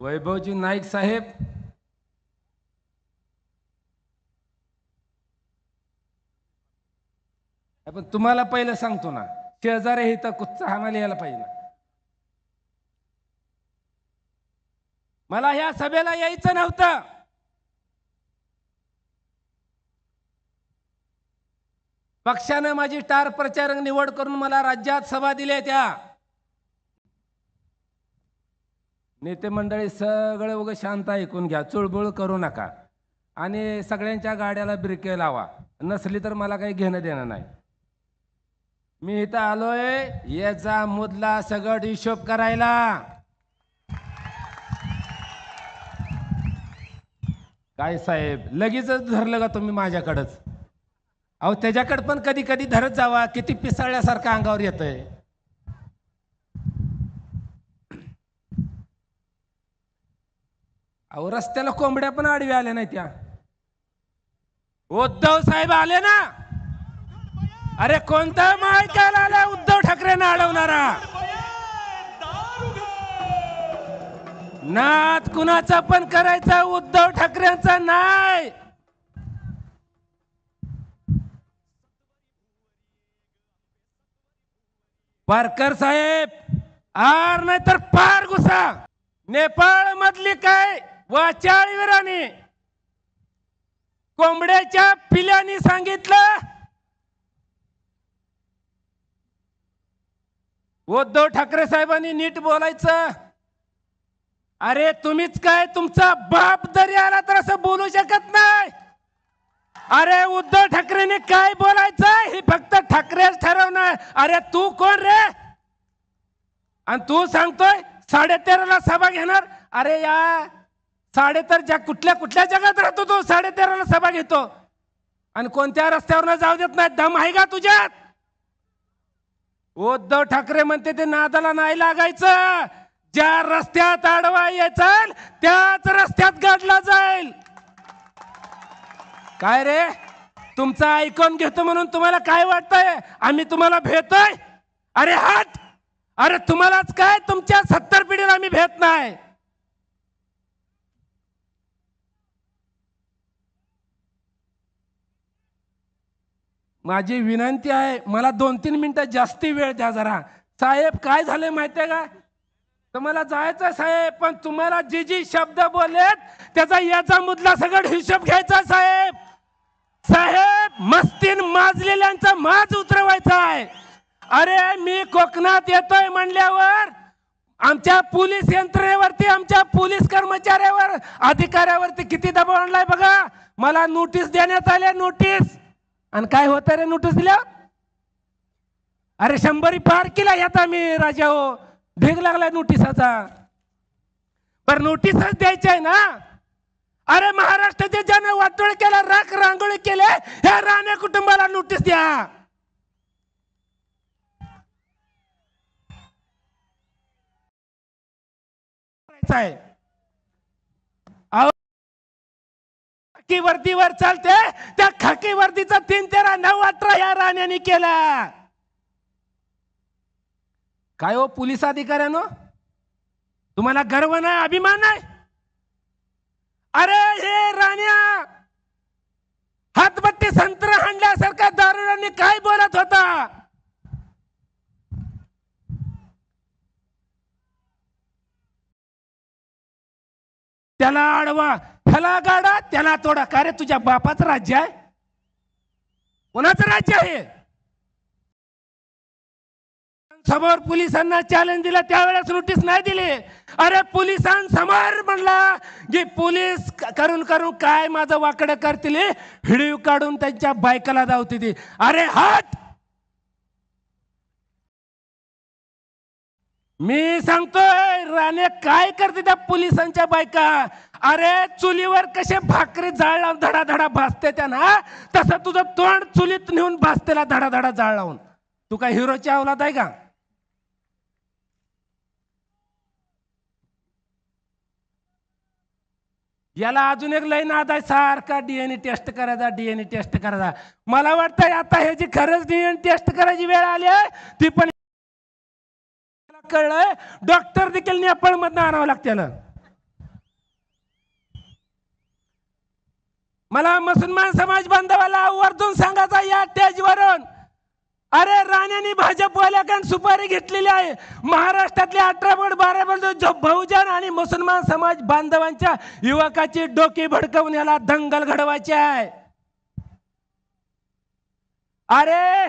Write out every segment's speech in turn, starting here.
वैभवजी नाईक साहेब. पण तुम्हाला पहिलं सांगतो ना शेजारे इथं कुच्चा हाणाला यायला पाहिजे ना. मला ह्या सभेला यायचं नव्हतं. पक्षानं माझी टार प्रचारक निवड करून मला राज्यात सभा दिल्या त्या. नेते मंडळी सगळं उगं शांत ऐकून घ्या चुळबुळ करू नका. आणि सगळ्यांच्या गाड्याला ब्रिके लावा. नसली तर मला काही घेणं देणं नाही. मी इथं आलोय याचा मुदला सगळं हिशोब करायला. काय साहेब लगेचच धरलं का तुम्ही माझ्याकडंच? अहो त्याच्याकडं पण कधी कधी धरत जावा किती पिसाळल्यासारखं अंगावर येतंय. अहो रस्त्याला कोंबड्या पण आडव्या आल्या नाही त्या. उद्धव साहेब आले ना? अरे कोणता माहिती आला उद्धव ठाकरेंना अडवणारा? नाद कुणाचा पण करायचा उद्धव ठाकरेंचा नाही. पारकर साहेब आर नाही तर पार घुसा. नेपाळ मधली काय वाचाळ वीराने कोंबड्याच्या पिल्याने सांगितलं उद्धव ठाकरे साहेबांनी नीट बोलायचं. अरे तुम्हीच काय तुमचा बाप जरी आला तर असं बोलू शकत नाही. अरे उद्धव ठाकरेने काय बोलायचं? हे फक्त ठाकरेच ठरवणार. अरे तू कोण रे? आणि तू सांगतोय साडे तेराला सभा घेणार. अरे या साडेतर ज्या कुठल्या कुठल्या जगात राहतो तो? साडे तेराला सभा घेतो. आणि कोणत्या रस्त्यावर जाऊ देत नाही दम आहे का तुझ्यात? उद्धव ठाकरे म्हणते ते नादाला नाही लागायचं. ज्या रस्त्यात आडवा यायचं त्याच रस्त्यात गाडला जाईल. काय रे? तुमचं ऐकून घेतो म्हणून तुम्हाला काय वाटतंय? आम्ही तुम्हाला भेटतोय? अरे हात अरे तुम्हालाच काय? तुमच्या सत्तर पिढीला आम्ही भेट नाही. माझी विनंती आहे मला दोन तीन मिनटं जास्ती वेळ द्या जरा. साहेब काय झालंय माहितीये का? तुम्हाला जायचं साहेब पण तुम्हाला जी जी शब्द बोलेत त्याचा याचा मुदला सगळं हिशोब घ्यायचा साहेब. साहेब मस्तीन माजलेल्यांचा माज उतरवायचा आहे. अरे मी कोकणात येतोय म्हणल्यावर आमच्या पोलीस यंत्रणेवरती आमच्या पोलीस कर्मचाऱ्यावर अधिकाऱ्यावरती किती दबाव आणलाय बघा. मला नोटीस देण्यात आल्या नोटीस आणि काय होतं रे नोटीस दिल्या अरे शंभरी पार केला येता आम्ही राजा हो. भेग लागलाय नोटिसाचा. पर नोटीसच द्यायची आहे ना? अरे महाराष्ट्राचे ज्यानं वाटोळ केला राख रांगोळी केले ह्या राणे कुटुंबाला नोटीस द्या. आहे. खाकी वर्दीवर चालते त्या खाकी वर्दीचा तीन तेरा नऊ अठरा या राण्याने केला. काय हो पोलीस अधिकाऱ्यानो? तुम्हाला गर्व नाही अभिमान नाही? अरे हे राण्या! हातबट्टी संत्र हाणल्यासारखा दारुड्यांनी काय बोलत होता? त्याला आडवा फला गाडा त्याला तोडा. का तुझ्या बापाचं राज्य आहे? कोणाचं राज्य आहे? समोर पोलिसांना चॅलेंज दिला त्यावेळेस नोटीस नाही दिली. अरे पोलिसांसमोर म्हणला की पोलीस करून करून काय माझं वाकडं करतील हिडीव काढून त्यांच्या बायकाला धावते ती. अरे हात! मी सांगतोय राणे काय करते त्या पोलिसांच्या बायका? अरे चुलीवर कसे भाकरी जाळ लावून धडा धडा भासते त्या ना? तसं तुझं तोंड चुलीत नेऊन भासतेला धडा धडा जाळ लावून. तू काय हिरोची अवलाद आहे का? याला अजून एक लय नाद आहे सारखा डीएनए टेस्ट करायचा डीएनए टेस्ट करायचा. मला वाटतंय आता ह्याची खरंच डीएनए टेस्ट करायची वेळ आली आहे ती पण कळलंय? डॉक्टर देखील नेपाळ मधनं आणावं लागते ना मला मुसलमान समाज बांधवाला आवर्जून सांगायचा या स्टेजवरून अरे राण्याने भाजपवाल्याकडून सुपारी घेतलेली आहे. महाराष्ट्रातले अठरा बोट बारा बोट बहुजन आणि मुसलमान समाज बांधवांच्या युवकाची डोके भडकवण्याला दंगल घडवायची आहे. अरे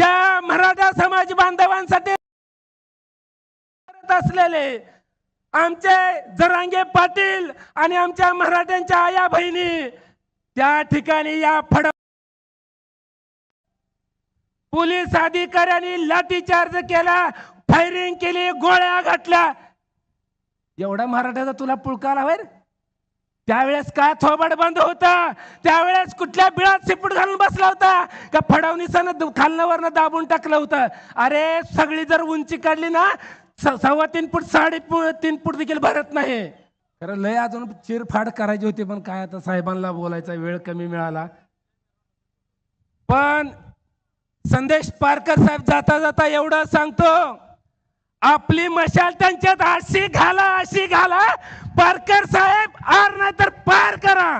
ज्या मराठा समाज बांधवांसाठी असलेले आमचे जरांगे पाटील आणि आमच्या मराठ्यांच्या आया बहिणी त्या ठिकाणी या फड पोलीस अधिकाऱ्यांनी लाठीचार्ज केला फायरिंग केली गोळ्या घातल्या. एवढा मराठ्याचा तुला पुळका आला त्यावेळेस काय थोबड बंद होता? त्यावेळेस कुठल्या बिळात सिपूट घालून बसला होता? का फडवणीसानं खालनावरनं दाबून टाकलं होतं? अरे सगळी जर उंची काढली ना सव्वा तीन फूट साडे तीन फूट देखील भरत नाही. खरं लय अजून चिरफाड करायची होती पण काय आता साहेबांना बोलायचा वेळ कमी मिळाला. पण संदेश पारकर साहेब जाता जाता एवढं सांगतो आपली मशाल त्यांच्यात अशी घाला अशी घाला. पारकर साहेब आर नाही तर पार करा.